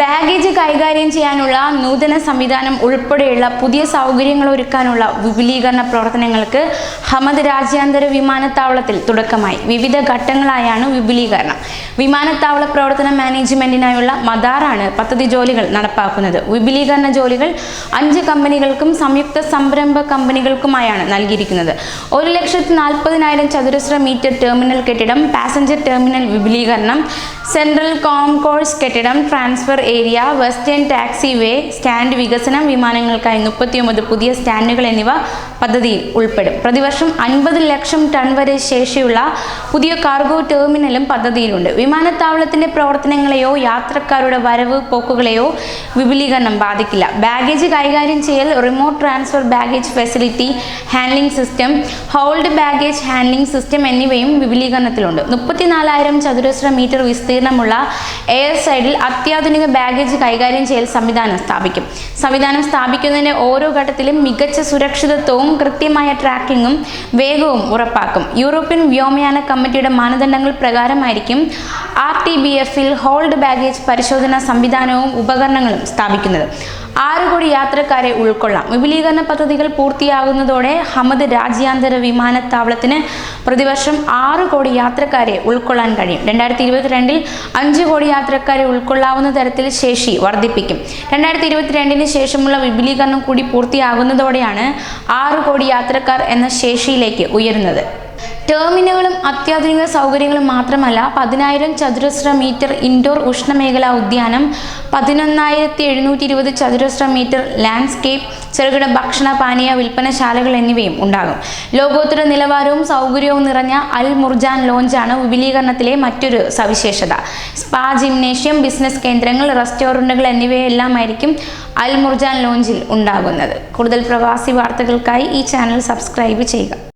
Baggage കൈകാര്യം ചെയ്യാനുള്ള നൂതന സംവിധാനം ഉൾപ്പെടെയുള്ള പുതിയ സൗകര്യങ്ങൾ ഒരുക്കാനുള്ള വിപുലീകരണ പ്രവർത്തനങ്ങൾക്ക് ഹമദ് രാജ്യാന്തര വിമാനത്താവളത്തിൽ തുടക്കമായി. വിവിധ ഘട്ടങ്ങളായാണ് വിപുലീകരണം. വിമാനത്താവള പ്രവർത്തന മാനേജ്മെന്റിനായുള്ള മദാറാണ് പദ്ധതി ജോലികൾ നടപ്പാക്കുന്നത്. വിപുലീകരണ ജോലികൾ അഞ്ച് കമ്പനികൾക്കും സംയുക്ത സംരംഭ കമ്പനികൾക്കുമായാണ് നൽകിയിരിക്കുന്നത്. ഒരു ലക്ഷത്തി നാൽപ്പതിനായിരം ചതുരശ്ര മീറ്റർ ടെർമിനൽ കെട്ടിടം പാസഞ്ചർ ടെർമിനൽ വിപുലീകരണം സെൻട്രൽ കോംകോഴ്സ് കെട്ടിടം transfer area western taxiway stand വികസനം വിമാനങ്ങൾക്കായി മുപ്പത്തിയൊമ്പത് പുതിയ സ്റ്റാൻഡുകൾ എന്നിവ പദ്ധതിയിൽ ഉൾപ്പെടും. പ്രതിവർഷം അൻപത് ലക്ഷം ടൺ വരെ ശേഷിയുള്ള പുതിയ കാർഗോ ടെർമിനലും പദ്ധതിയിലുണ്ട്. വിമാനത്താവളത്തിന്റെ പ്രവർത്തനങ്ങളെയോ യാത്രക്കാരുടെ വരവ് പോക്കുകളെയോ വിപുലീകരണം ബാധിക്കില്ല. ബാഗേജ് കൈകാര്യം ചെയ്യൽ remote transfer baggage facility handling system hold baggage handling system എന്നിവയും വിപുലീകരണത്തിലുണ്ട്. മുപ്പത്തിനാലായിരം ചതുരശ്ര മീറ്റർ വിസ്തീർണമുള്ള എയർ സൈഡിൽ അത്യാധുനിക ബാഗേജ് കൈകാര്യം ചെയ്യൽ സംവിധാനം സ്ഥാപിക്കും. സംവിധാനം സ്ഥാപിക്കുന്നതിന്റെ ഓരോ ഘട്ടത്തിലും മികച്ച സുരക്ഷിതത്വവും കൃത്യമായ ട്രാക്കിങ്ങും വേഗവും ഉറപ്പാക്കും. യൂറോപ്യൻ വ്യോമയാന കമ്മിറ്റിയുടെ മാനദണ്ഡങ്ങൾ പ്രകാരമായിരിക്കും ആർ ടി ബി എഫിൽ ഹോൾഡ് ബാഗേജ് പരിശോധനാ സംവിധാനവും ഉപകരണങ്ങളും സ്ഥാപിക്കുന്നത്. ആറ് കോടി യാത്രക്കാരെ ഉൾക്കൊള്ളാം. വിപുലീകരണ പദ്ധതികൾ പൂർത്തിയാകുന്നതോടെ ഹമദ് രാജ്യാന്തര വിമാനത്താവളത്തിന് പ്രതിവർഷം ആറ് കോടി യാത്രക്കാരെ ഉൾക്കൊള്ളാൻ കഴിയും. രണ്ടായിരത്തി ഇരുപത്തിരണ്ടിൽ അഞ്ച് കോടി യാത്രക്കാരെ ഉൾക്കൊള്ളാവുന്ന തരത്തിൽ ശേഷി വർദ്ധിപ്പിക്കും. രണ്ടായിരത്തി ഇരുപത്തിരണ്ടിന് ശേഷമുള്ള വിപുലീകരണം കൂടി പൂർത്തിയാകുന്നതോടെയാണ് ആറ് കോടി യാത്രക്കാർ എന്ന ശേഷിയിലേക്ക് ഉയരുന്നത്. ടെർമിനലുകളും അത്യാധുനിക സൗകര്യങ്ങളും മാത്രമല്ല പതിനായിരം ചതുരശ്ര മീറ്റർ ഇൻഡോർ ഉഷ്ണമേഖലാ ഉദ്യാനം പതിനൊന്നായിരത്തി എഴുന്നൂറ്റി ഇരുപത് ചതുരശ്ര മീറ്റർ ലാൻഡ്സ്കേപ്പ് ചെറുകിട ഭക്ഷണ പാനീയ വിൽപ്പനശാലകൾ എന്നിവയും ഉണ്ടാകും. ലോകോത്തര നിലവാരവും സൗകര്യവും നിറഞ്ഞ അൽ മുർജാൻ ലോഞ്ചാണ് വിപുലീകരണത്തിലെ മറ്റൊരു സവിശേഷത. സ്പാ ജിംനേഷ്യം ബിസിനസ് കേന്ദ്രങ്ങൾ റെസ്റ്റോറന്റുകൾ എന്നിവയെല്ലാമായിരിക്കും അൽ മുർജാൻ ലോഞ്ചിൽ ഉണ്ടാകുന്നത്. കൂടുതൽ പ്രവാസി വാർത്തകൾക്കായി ഈ ചാനൽ സബ്സ്ക്രൈബ് ചെയ്യുക.